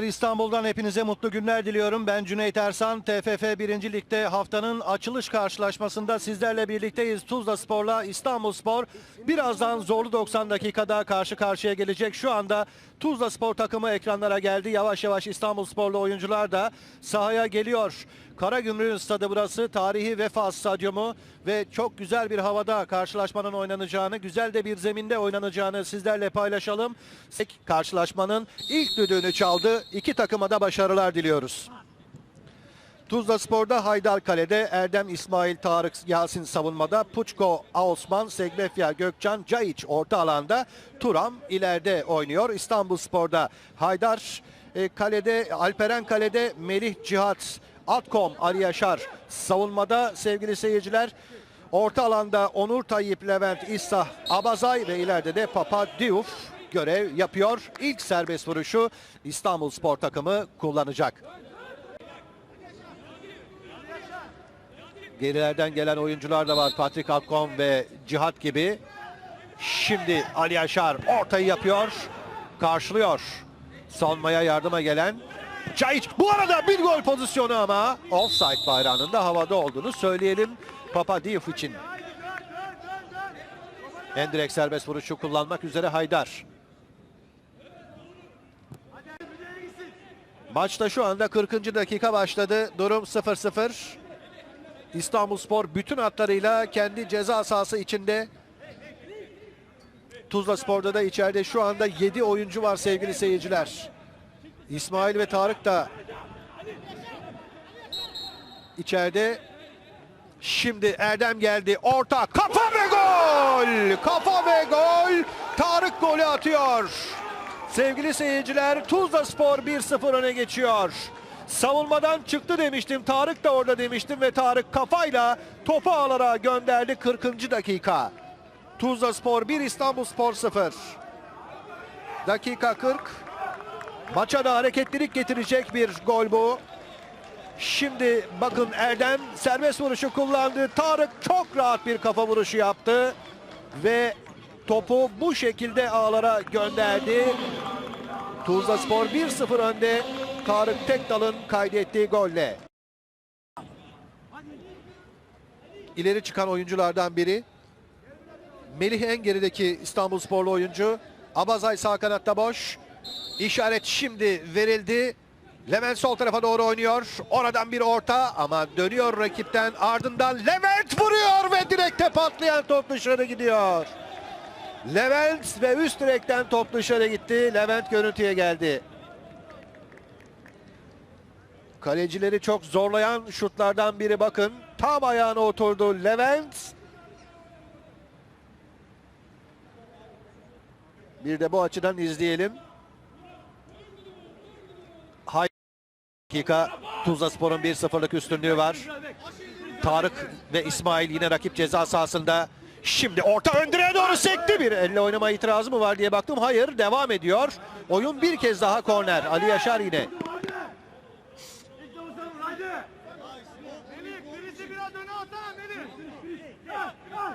İstanbul'dan hepinize mutlu günler diliyorum. Ben Cüneyt Ersan. TFF 1. Lig'de haftanın açılış karşılaşmasında sizlerle birlikteyiz. Tuzla Spor'la İstanbul Spor birazdan zorlu 90 dakikada karşı karşıya gelecek. Şu anda Tuzla Spor takımı ekranlara geldi. Yavaş yavaş İstanbul Sporlu oyuncular da sahaya geliyor. Karagümrük'ün stadı burası. Tarihi Vefa Stadyumu ve çok güzel bir havada karşılaşmanın oynanacağını, güzel de bir zeminde oynanacağını sizlerle paylaşalım. Karşılaşmanın ilk düdüğünü çaldı. İki takıma da başarılar diliyoruz. Tuzla Spor'da Haydar Kale'de Erdem İsmail Tarık Yasin savunmada Puçko Osman Segbefya Gökcan Cayiç orta alanda Turam ileride oynuyor. İstanbul Spor'da Haydar e, kalede Alperen Kale'de Melih Cihat Atkom Ali Yaşar savunmada sevgili seyirciler orta alanda Onur Tayyip Levent İsa Abazay ve ileride de Papa Diouf görev yapıyor. İlk serbest vuruşu İstanbul Spor takımı kullanacak. Gerilerden gelen oyuncular da var. Patrick Akkom ve Cihat gibi. Şimdi Ali Yaşar ortayı yapıyor. Karşılıyor. Savunmaya yardıma gelen Çayiç. Bu arada bir gol pozisyonu ama offside bayrağının da havada olduğunu söyleyelim. Papa Diouf için. Endirek serbest vuruşu kullanmak üzere Haydar. Maçta şu anda 40. dakika başladı. Durum 0-0. İstanbulspor bütün hatlarıyla kendi ceza sahası içinde. Tuzla Spor'da da içeride şu anda 7 oyuncu var sevgili seyirciler. İsmail ve Tarık da içeride. Şimdi Erdem geldi. Orta kafa ve gol! Kafa ve gol! Tarık golü atıyor. Sevgili seyirciler Tuzla Spor 1-0 öne geçiyor. Savunmadan çıktı demiştim. Tarık da orada demiştim ve Tarık kafayla topu ağlara gönderdi 40. dakika. Tuzla Spor 1 İstanbul Spor 0. Dakika 40. Maça da hareketlilik getirecek bir gol bu. Şimdi bakın Erdem serbest vuruşu kullandı. Tarık çok rahat bir kafa vuruşu yaptı. Ve topu bu şekilde ağlara gönderdi. Tuzla Spor 1-0 önde. Tarık Tekdal'ın kaydettiği golle. İleri çıkan oyunculardan biri. Melih en gerideki İstanbul Sporlu oyuncu. Abazay sağ kanatta boş. İşaret şimdi verildi. Levent sol tarafa doğru oynuyor. Oradan bir orta ama dönüyor rakipten. Ardından Levent vuruyor ve direkte patlayan top dışarı gidiyor. Levent ve üst direkten top dışarı gitti. Levent görüntüye geldi. Kalecileri çok zorlayan şutlardan biri bakın. Tam ayağına oturdu Levent. Bir de bu açıdan izleyelim. Hay dakika Tuzla Spor'un 1-0'lık üstünlüğü var. Tarık ve İsmail yine rakip ceza sahasında. Şimdi orta ön doğru sekti bir. Elle oynama itirazı mı var diye baktım. Hayır devam ediyor. Oyun bir kez daha korner. Ali Yaşar yine.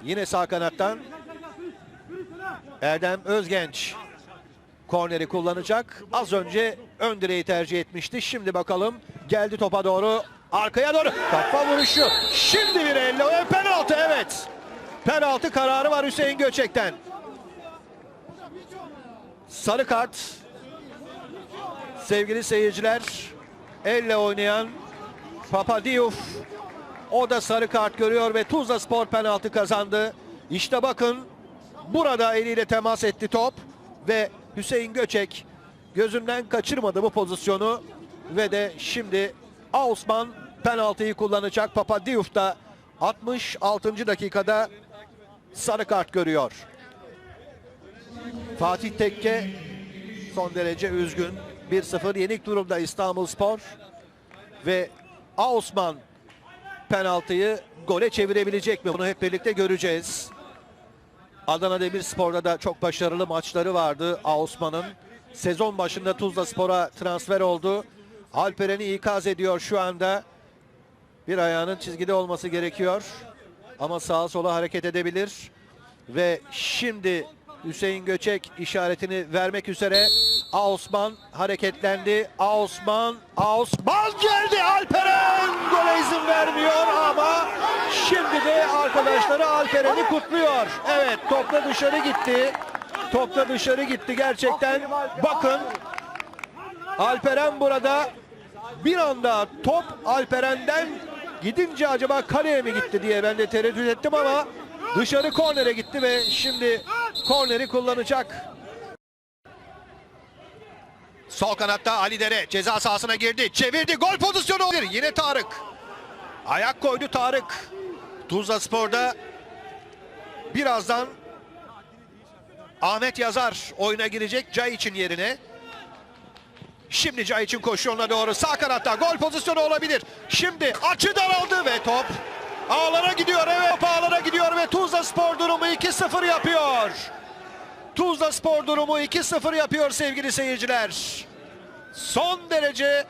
Yine sağ kanattan Erdem Özgenç korneri kullanacak. Az önce ön direği tercih etmişti. Şimdi bakalım geldi topa doğru. Arkaya doğru kafa vuruşu. Şimdi bir elle penaltı evet. Penaltı kararı var Hüseyin Göçek'ten. Sarı kart. Sevgili seyirciler elle oynayan Papa o da sarı kart görüyor ve Tuzla Spor penaltı kazandı. İşte bakın burada eliyle temas etti top ve Hüseyin Göçek gözünden kaçırmadı bu pozisyonu ve de şimdi Osman penaltıyı kullanacak. Papa da 66. dakikada sarı kart görüyor. Fatih Tekke son derece üzgün. 1-0 yenik durumda İstanbul Spor ve Osman penaltıyı gole çevirebilecek mi? Bunu hep birlikte göreceğiz. Adana Demirspor'da da çok başarılı maçları vardı Osman'ın. Sezon başında Tuzla Spor'a transfer oldu. Alperen'i ikaz ediyor şu anda. Bir ayağının çizgide olması gerekiyor. Ama sağa sola hareket edebilir. Ve şimdi Hüseyin Göçek işaretini vermek üzere Osman hareketlendi. Osman, Osman geldi. Alperen gole izin vermiyor ama şimdi de arkadaşları Alperen'i kutluyor. Evet topla dışarı gitti. Topla dışarı gitti gerçekten. Bakın Alperen burada bir anda top Alperen'den gidince acaba kaleye mi gitti diye ben de tereddüt ettim ama dışarı kornere gitti ve şimdi korneri kullanacak. Sol kanatta Ali Dere ceza sahasına girdi. Çevirdi. Gol pozisyonu olur. Yine Tarık. Ayak koydu Tarık. Tuzla Spor'da birazdan Ahmet Yazar oyuna girecek Cay için yerine. Şimdi Cay için koşu yoluna doğru sağ kanatta gol pozisyonu olabilir. Şimdi açı daraldı ve top ağlara gidiyor. Evet ağlara gidiyor ve Tuzla Spor durumu 2-0 yapıyor. Tuzla Spor durumu 2-0 yapıyor sevgili seyirciler. Son derece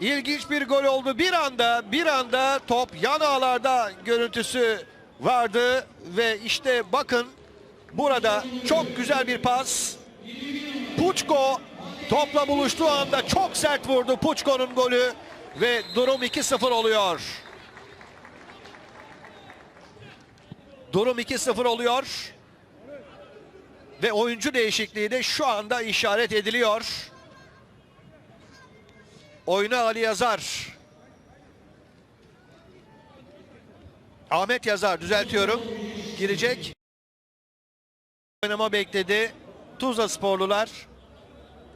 ilginç bir gol oldu. Bir anda bir anda top yan ağlarda görüntüsü vardı ve işte bakın burada çok güzel bir pas. Puçko topla buluştuğu anda çok sert vurdu Puçko'nun golü ve durum 2-0 oluyor. Durum 2-0 oluyor. Ve oyuncu değişikliği de şu anda işaret ediliyor. Oyuna Ali Yazar. Ahmet Yazar düzeltiyorum. Girecek. Oynama bekledi. Tuzla sporlular.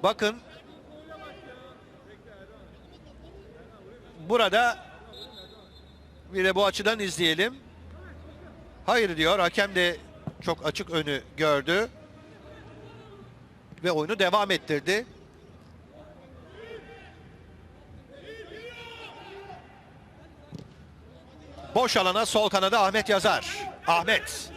Bakın. Burada bir de bu açıdan izleyelim. Hayır diyor. Hakem de çok açık önü gördü. Ve oyunu devam ettirdi. Boş alana sol kanada Ahmet Yazar. Ahmet.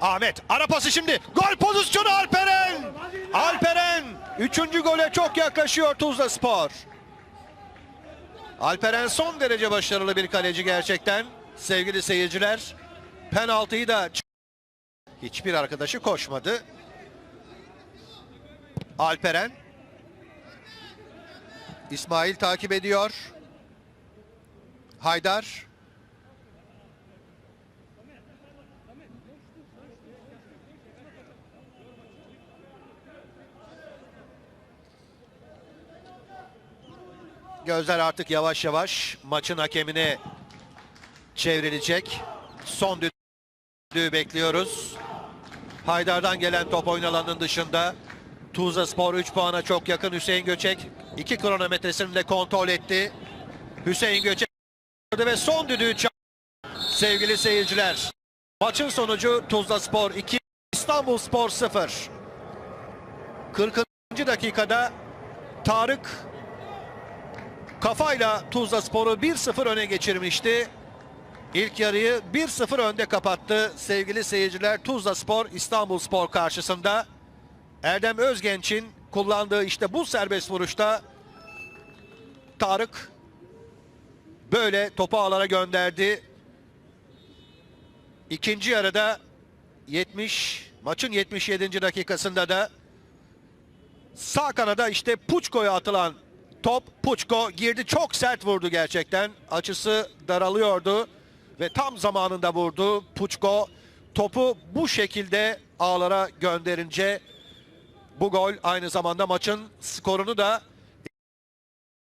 Ahmet. Ara pası şimdi. Gol pozisyonu Alperen. Alperen. Üçüncü gole çok yaklaşıyor Tuzla Spor. Alperen son derece başarılı bir kaleci gerçekten. Sevgili seyirciler. Penaltıyı da hiçbir arkadaşı koşmadı. Alperen. İsmail takip ediyor. Haydar. Gözler artık yavaş yavaş maçın hakemine çevrilecek. Son düdüğü bekliyoruz. Haydar'dan gelen top oyun alanının dışında. Tuzla Spor 3 puana çok yakın Hüseyin Göçek. 2 kronometresini de kontrol etti. Hüseyin Göçek ve son düdüğü çaldı. Sevgili seyirciler. Maçın sonucu Tuzla Spor 2, İstanbul Spor 0. 40. dakikada Tarık kafayla Tuzla Spor'u 1-0 öne geçirmişti. İlk yarıyı 1-0 önde kapattı sevgili seyirciler. Tuzla Spor İstanbul Spor karşısında. Erdem Özgenç'in kullandığı işte bu serbest vuruşta Tarık böyle topu ağlara gönderdi. İkinci yarıda 70 maçın 77. dakikasında da sağ kanada işte Puçko'ya atılan top Puçko girdi çok sert vurdu gerçekten. Açısı daralıyordu ve tam zamanında vurdu. Puçko topu bu şekilde ağlara gönderince bu gol aynı zamanda maçın skorunu da